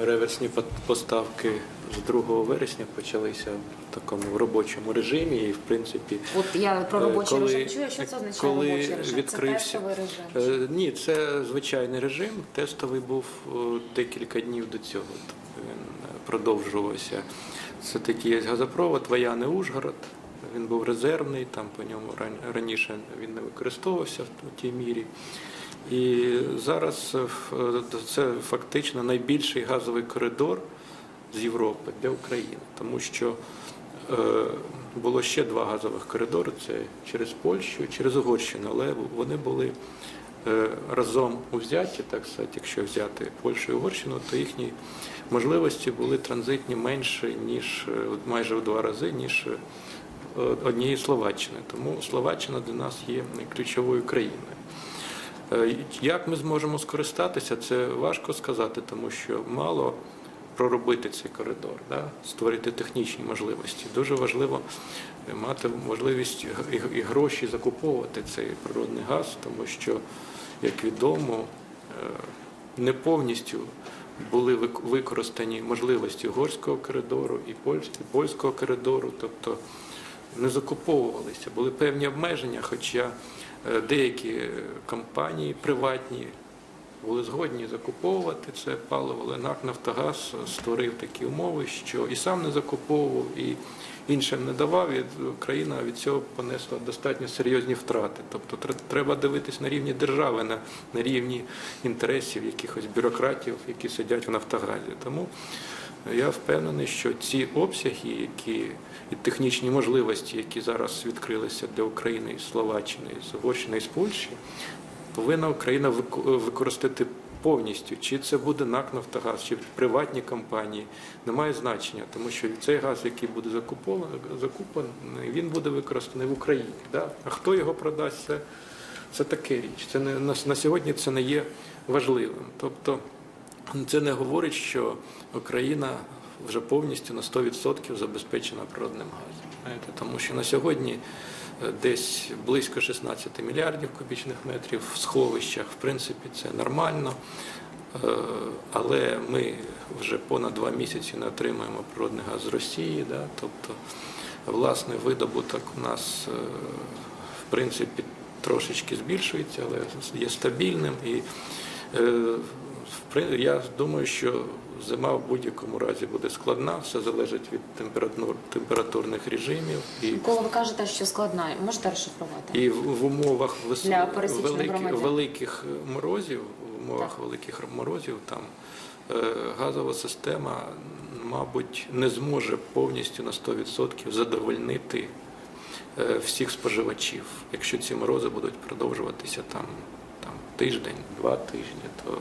реверсні поставки з 2 вересня почалися в такому робочому режимі, і в принципі. От я про Е, робочий коли- режим чую, що це означає коли робочий режим? відкрився- Це тестовий режим. Е, Ні, це звичайний режим. Тестовий був е, декілька днів до цього. Він е, продовжувався. Це такий є газопровод Ваяни Ужгород. Він був резервний, там по ньому ран- раніше він не використовувався в тій мірі. І зараз е, це фактично найбільший газовий коридор з Європи для України, тому що е, було ще два газових коридори: це через Польщу, через Угорщину, але вони були е, разом узяті, так сказати, якщо взяти Польщу і Угорщину, то їхні можливості були транзитні менше, ніж е, майже в два рази, ніж е, однієї Словаччини. Тому Словаччина для нас є ключовою країною. Е, Як ми зможемо скористатися, це важко сказати, тому що мало проробити цей коридор, да? створити технічні можливості. Дуже важливо е, мати можливість і- гроші закуповувати цей природний газ, тому що, як відомо, е, не повністю були використані можливості угорського коридору і польського коридору, тобто не закуповувалися. Були певні обмеження, хоча деякі е, компанії приватні були згодні закуповувати це паливо, але НАК Нафтогаз створив такі умови, що і сам не закуповував, і іншим не давав, і країна від цього понесла достатньо серйозні втрати. Тобто тре- треба дивитись на рівні держави, на, на рівні інтересів якихось бюрократів, які сидять в Нафтогазі. Тому я впевнений, що ці обсяги, які і технічні можливості, які зараз відкрилися для України і Словаччини, і з Угорщини, і з Польщі, повинна Україна використати повністю. Чи це буде НАК Нафтогаз, чи приватні компанії, немає значення, тому що цей газ, який буде закупаний, він буде використаний в Україні. Да? А хто його продасть, це, це таке річ. Це не, на, на сьогодні це не є важливим. Тобто це не говорить, що Україна вже повністю на 100% забезпечена природним газом. Знаєте, тому що на сьогодні е, десь близько 16 мільярдів кубічних метрів в сховищах, в принципі, це нормально. Е, Але ми вже понад два місяці не отримуємо природний газ з Росії. Да? Тобто, власне, видобуток у нас, е, в принципі, трошечки збільшується, але є стабільним. І я думаю, що зима в будь-якому разі буде складна, все залежить від температур, температурних режимів. І, Коли ви кажете, що складна, можете розшифрувати? і в, в умовах вис... Для великих, великих морозів, в умовах Так. великих морозів, там е, газова система, мабуть, не зможе повністю на 100% задовольнити е, всіх споживачів. Якщо ці морози будуть продовжуватися там тиждень, два тижні, то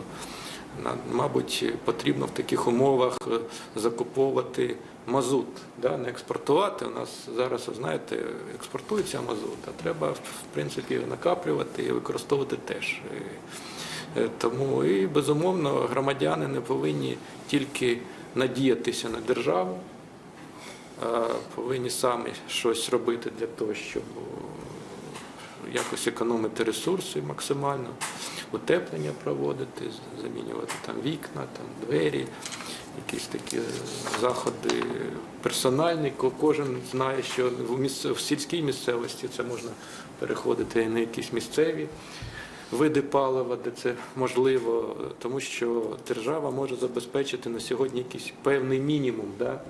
мабуть потрібно в таких умовах е, закуповувати мазут, да? не експортувати. У нас зараз, ви знаєте, експортується мазут, а треба в принципі накаплювати і використовувати теж. Е, Тому і безумовно громадяни не повинні тільки надіятися на державу, повинні самі щось робити для того, щоб якось економити ресурси максимально, утеплення проводити, замінювати там вікна, там двері, якісь такі заходи персональні. Кожен знає, що в сільській місцевості це можна переходити на якісь місцеві види палива, де це можливо, тому що держава може забезпечити на сьогодні якийсь певний мінімум да,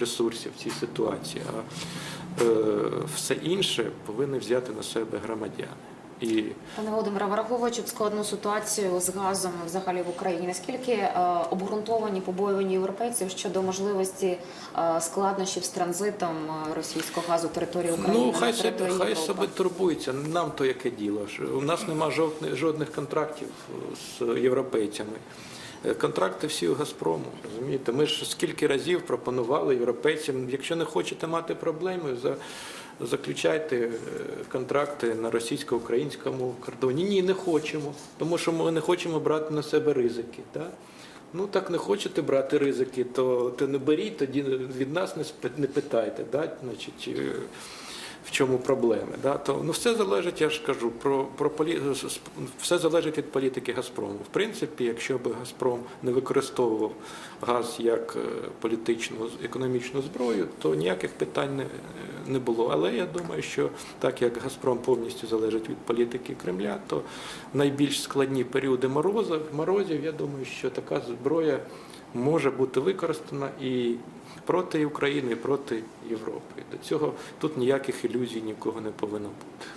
ресурсів в цій ситуації, а е, все інше повинні взяти на себе громадяни. І Пане Володимире, враховуючи складну ситуацію з газом взагалі в Україні, наскільки е, обґрунтовані побоювання європейців щодо можливості е, складнощів з транзитом е, російського газу території України ну, хай себе, хай себе турбується. Нам то яке діло. У нас нема жодних, жодних контрактів з європейцями. Е, Контракти всі у Газпрому, розумієте? Ми ж скільки разів пропонували європейцям, якщо не хочете мати проблеми, за, заключайте е, контракти на російсько-українському кордоні. Ні, не хочемо, тому що ми не хочемо брати на себе ризики. Так? Ну так не хочете брати ризики, то, то не беріть, тоді від нас не, не питайте. Да? Значить, е, в чому проблеми. Да? То, ну, все залежить, я ж кажу, про, про полі... все залежить від політики Газпрому. В принципі, якщо б Газпром не використовував газ як е, політичну економічну зброю, то ніяких питань не, не було. Але я думаю, що так як Газпром повністю залежить від політики Кремля, то найбільш складні періоди морозів, морозів, я думаю, що така зброя може бути використана і проти України, і проти Європи. До цього тут ніяких ілюзій нікого не повинно бути.